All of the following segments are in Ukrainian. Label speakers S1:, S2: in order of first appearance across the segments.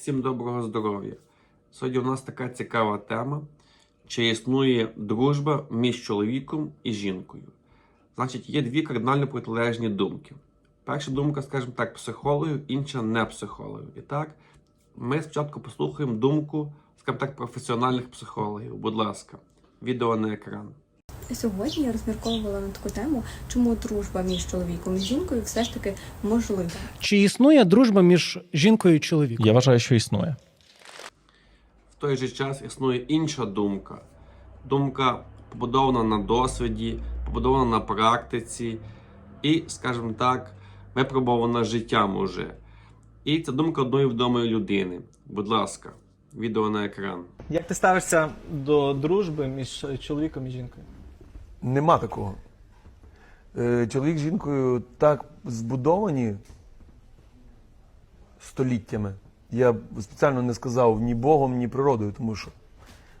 S1: Всім доброго здоров'я. Сьогодні у нас така цікава тема: чи існує дружба між чоловіком і жінкою? Значить, є дві кардинально протилежні думки. Перша думка, скажімо так, психологів, інша не психологів. І так, ми спочатку послухаємо думку, скажімо так, професіональних психологів. Будь ласка, відео на екран.
S2: Сьогодні я розмірковувала на таку тему, чому дружба між чоловіком і жінкою все ж таки можлива.
S3: Чи існує дружба між жінкою і чоловіком?
S4: Я вважаю, що існує.
S1: В той же час існує інша думка. Думка побудована на досвіді, побудована на практиці і, скажімо так, випробована життям уже. І це думка одної відомої людини. Будь ласка, відео на екран.
S5: Як ти ставишся до дружби між чоловіком і жінкою?
S6: Нема такого. Е, Чоловік з жінкою так збудовані століттями. Я спеціально не сказав ні Богом, ні природою, тому що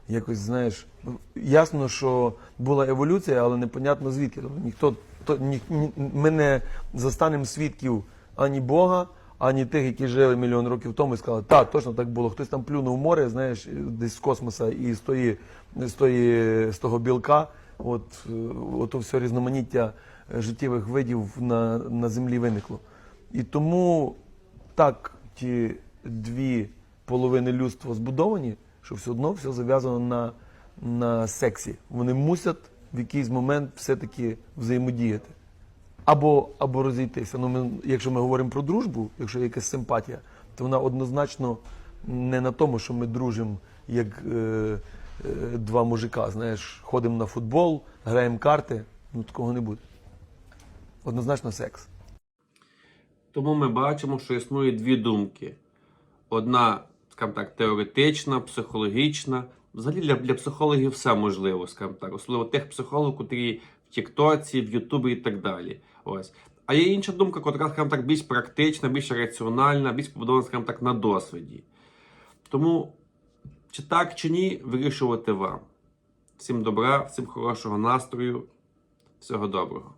S6: якось, знаєш, ясно, що була еволюція, але непонятно звідки. Тобто ніхто то, ні, ми не застанемо свідків ані Бога, ані тих, які жили мільйон років тому і сказали, так, точно так було. Хтось там плюнув море, знаєш, десь з космоса і з, тої, з, тої, з того білка. От, е, ото все різноманіття е, життєвих видів на, на землі виникло. І тому так ті дві половини людства збудовані, що все одно все зав'язано на, на сексі. Вони мусять в якийсь момент все-таки взаємодіяти. Або, або розійтися. Ну, ми, якщо ми говоримо про дружбу, якщо є якась симпатія, то вона однозначно не на тому, що ми дружимо як е, два мужика. Знаєш, ходимо на футбол, граємо карти. Ну такого не буде. Однозначно секс.
S1: Тому ми бачимо, що існує дві думки: одна, скажімо так, теоретична, психологічна. Взагалі для, для психологів все можливо, скажімо так, особливо тих психологів, котрі в Тіктоці, в Ютубі і так далі. Ось. А є інша думка, котра, скажімо так, більш практична, більш раціональна, більш побудована, скажімо так, на досвіді. Тому, чи так, чи ні, вирішувати вам. Всім добра, всім хорошого настрою, всього доброго.